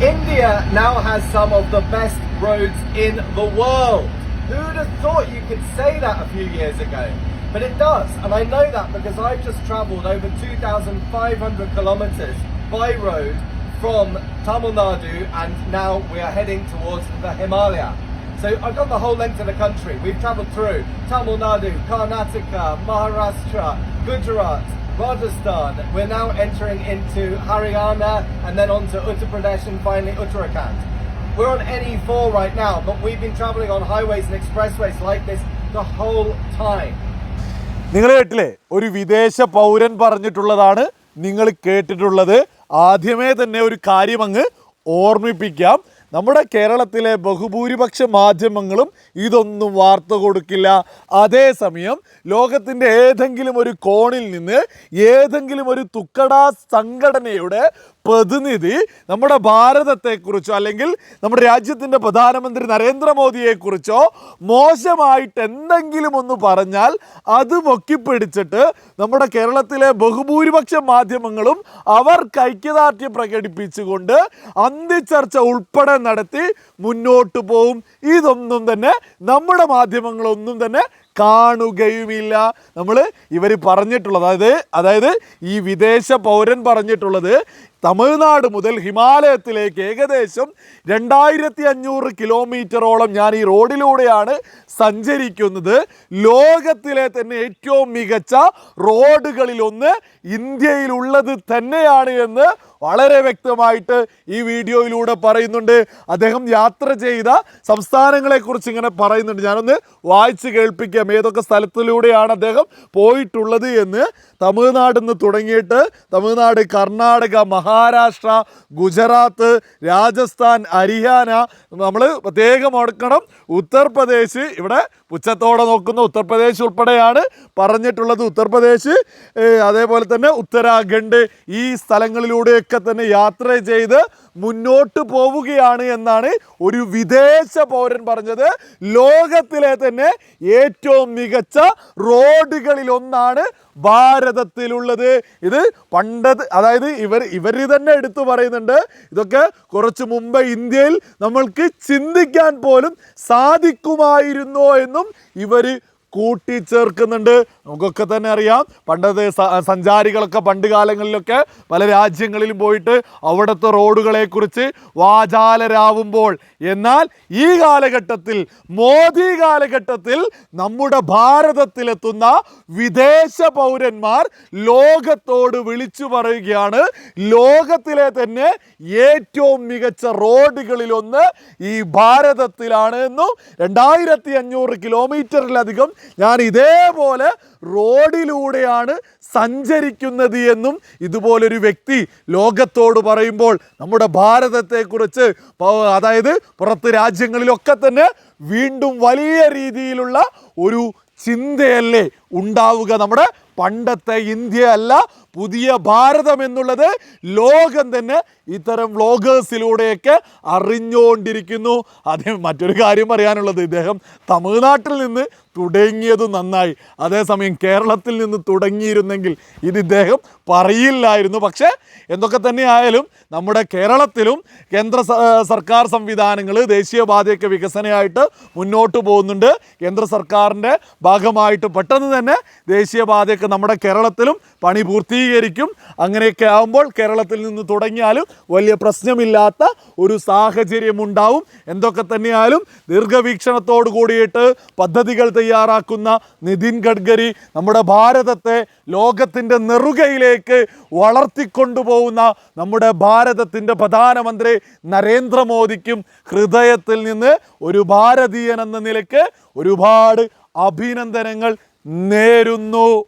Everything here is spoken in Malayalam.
India now has some of the best roads in the world. Who'd have thought you could say that a few years ago? But it does, and I know that because I've just travelled over 2,500 kilometres by road from Tamil Nadu and now we are heading towards the Himalaya. So I've got the whole length of the country. We've travelled through Tamil Nadu, Karnataka, Maharashtra, Gujarat, Rajasthan. We're now entering into Haryana and then on to Uttar Pradesh and finally Uttarakhand. We're on NE4 right now, but we've been traveling on highways and expressways like this the whole time. നിങ്ങൾ കേട്ടില്ലേ ഒരു വിദേശ പൗരൻ പറഞ്ഞിട്ടുള്ളതാണ് നിങ്ങൾ കേട്ടിട്ടുള്ളത് ആദ്യമേ തന്നെ ഒരു കാര്യം അങ്ങ് ഓർമ്മിപ്പിക്കാം നമ്മുടെ കേരളത്തിലെ ബഹുഭൂരിപക്ഷ മാധ്യമങ്ങളും ഇതൊന്നും വാർത്ത കൊടുക്കില്ല. അതേസമയം ലോകത്തിന്റെ ഏതെങ്കിലും ഒരു കോണിൽ നിന്ന് ഏതെങ്കിലും ഒരു തുക്കടാ സംഘടനയുടെ പ്രതിനിധി നമ്മുടെ ഭാരതത്തെക്കുറിച്ചോ അല്ലെങ്കിൽ നമ്മുടെ രാജ്യത്തിന്റെ പ്രധാനമന്ത്രി നരേന്ദ്രമോദിയെക്കുറിച്ചോ മോശമായിട്ട് എന്തെങ്കിലും ഒന്ന് പറഞ്ഞാൽ അത് പൊക്കിപ്പിടിച്ചിട്ട് നമ്മുടെ കേരളത്തിലെ ബഹുഭൂരിപക്ഷ മാധ്യമങ്ങളും അവർക്ക് ഐക്യദാർഢ്യം പ്രകടിപ്പിച്ചുകൊണ്ട് അന്തിച്ചർച്ച ഉൾപ്പെടെ നടത്തി മുന്നോട്ട് പോവും. ഇതൊന്നും തന്നെ നമ്മുടെ മാധ്യമങ്ങളൊന്നും തന്നെ കാണുകയുമില്ല. നമ്മൾ ഇവർ പറഞ്ഞിട്ടുള്ളത് അതായത് അതായത് ഈ വിദേശ പൗരൻ പറഞ്ഞിട്ടുള്ളത് തമിഴ്നാട് മുതൽ ഹിമാലയത്തിലേക്ക് ഏകദേശം രണ്ടായിരത്തി അഞ്ഞൂറ് കിലോമീറ്ററോളം ഞാൻ ഈ റോഡിലൂടെയാണ് സഞ്ചരിക്കുന്നത്. ലോകത്തിലെ തന്നെ ഏറ്റവും മികച്ച റോഡുകളിലൊന്ന് ഇന്ത്യയിലുള്ളത് തന്നെയാണ് എന്ന് വളരെ വ്യക്തമായിട്ട് ഈ വീഡിയോയിലൂടെ പറയുന്നുണ്ട്. അദ്ദേഹം യാത്ര ചെയ്ത സംസ്ഥാനങ്ങളെക്കുറിച്ച് ഇങ്ങനെ പറയുന്നുണ്ട്. ഞാനൊന്ന് വായിച്ച് കേൾപ്പിക്കാം. ഏതൊക്കെ സ്ഥലത്തിലൂടെയാണ് അദ്ദേഹം പോയിട്ടുള്ളത് എന്ന്. തമിഴ്നാട് നിന്ന് തുടങ്ങിയിട്ട് തമിഴ്നാട് കർണാടക മഹാരാഷ്ട്ര ഗുജറാത്ത് രാജസ്ഥാൻ ഹരിയാന. നമ്മൾ പ്രത്യേകം ഓർക്കണം ഉത്തർപ്രദേശ് ഇവിടെ പുച്ഛത്തോടെ നോക്കുന്ന ഉത്തർപ്രദേശ് ഉൾപ്പെടെയാണ് പറഞ്ഞിട്ടുള്ളത്. ഉത്തർപ്രദേശ് അതേപോലെ തന്നെ ഉത്തരാഖണ്ഡ് ഈ സ്ഥലങ്ങളിലൂടെയൊക്കെ തന്നെ യാത്ര ചെയ്ത് മുന്നോട്ട് പോവുകയാണ് എന്നാണ് ഒരു വിദേശ പൗരൻ പറഞ്ഞത്. ലോകത്തിലെ തന്നെ ഏറ്റവും മികച്ച റോഡുകളിൽ ഒന്നാണ് ഭാരതത്തിലുള്ളത്. ഇത് പണ്ടത് അതായത് ഇവർ ഇവർ തന്നെ എടുത്തു പറയുന്നുണ്ട്. ഇതൊക്കെ കുറച്ച് മുമ്പ് ഇന്ത്യയിൽ നമ്മൾക്ക് ചിന്തിക്കാൻ പോലും സാധിക്കുമായിരുന്നോ എന്നും ഇവർ കൂട്ടിച്ചേർക്കുന്നുണ്ട്. നമുക്കൊക്കെ തന്നെ അറിയാം. പണ്ടത്തെ സഞ്ചാരികളൊക്കെ പണ്ട് കാലങ്ങളിലൊക്കെ പല രാജ്യങ്ങളിലും പോയിട്ട് അവിടുത്തെ റോഡുകളെക്കുറിച്ച് വാചാലരാവുമ്പോൾ എന്നാൽ ഈ കാലഘട്ടത്തിൽ മോദി കാലഘട്ടത്തിൽ നമ്മുടെ ഭാരതത്തിലെത്തുന്ന വിദേശ പൗരന്മാർ ലോകത്തോട് വിളിച്ചു പറയുകയാണ്. ലോകത്തിലെ തന്നെ ഏറ്റവും മികച്ച റോഡുകളിലൊന്ന് ഈ ഭാരതത്തിലാണ് എന്നും രണ്ടായിരത്തി അഞ്ഞൂറ് കിലോമീറ്ററിലധികം ഞാൻ ഇതേപോലെ റോഡിലൂടെയാണ് സഞ്ചരിക്കുന്നത് എന്നും ഇതുപോലൊരു വ്യക്തി ലോകത്തോട് പറയുമ്പോൾ നമ്മുടെ ഭാരതത്തെക്കുറിച്ച് അതായത് പുറത്ത് രാജ്യങ്ങളിലൊക്കെ തന്നെ വീണ്ടും വലിയ രീതിയിലുള്ള ഒരു ചിന്തയല്ലേ ഉണ്ടാവുക നമ്മുടെ പണ്ടത്തെ ഇന്ത്യ അല്ല പുതിയ ഭാരതം എന്നുള്ളത് ലോകം തന്നെ ഇത്തരം വ്ളോഗേഴ്സിലൂടെയൊക്കെ അറിഞ്ഞുകൊണ്ടിരിക്കുന്നു. അതേ മറ്റൊരു കാര്യം പറയാനുള്ളത് ഇദ്ദേഹം തമിഴ്നാട്ടിൽ നിന്ന് തുടങ്ങിയത് നന്നായി. അതേസമയം കേരളത്തിൽ നിന്ന് തുടങ്ങിയിരുന്നെങ്കിൽ ഇത് ഇദ്ദേഹം പറയില്ലായിരുന്നു. പക്ഷേ എന്തൊക്കെ തന്നെയായാലും നമ്മുടെ കേരളത്തിലും കേന്ദ്ര സർക്കാർ സംവിധാനങ്ങൾ ദേശീയപാതയൊക്കെ വികസനമായിട്ട് മുന്നോട്ട് പോകുന്നുണ്ട്. കേന്ദ്ര സർക്കാരിന്റെ ഭാഗമായിട്ട് പെട്ടെന്ന് തന്നെ ദേശീയപാതയൊക്കെ നമ്മുടെ കേരളത്തിലും പണി പൂർത്തീകരിക്കും. അങ്ങനെയൊക്കെ ആകുമ്പോൾ കേരളത്തിൽ നിന്ന് തുടങ്ങിയാലും വലിയ പ്രശ്നമില്ലാത്ത ഒരു സാഹചര്യം ഉണ്ടാവും എന്തൊക്കെ തന്നെയാലും ദീർഘവീക്ഷണത്തോട് കൂടിയിട്ട് പദ്ധതികൾ തയ്യാറാക്കുന്ന നിതിൻ ഗഡ്കരി നമ്മുടെ ഭാരതത്തെ ലോകത്തിന്റെ നെറുകയിലേക്ക് വളർത്തിക്കൊണ്ടുപോകുന്ന നമ്മുടെ ഭാരതത്തിന്റെ പ്രധാനമന്ത്രി നരേന്ദ്രമോദിക്കും ഹൃദയത്തിൽ നിന്ന് ഒരു ഭാരതീയൻ എന്ന നിലയ്ക്ക് ഒരുപാട് അഭിനന്ദനങ്ങൾ നേരുന്നു.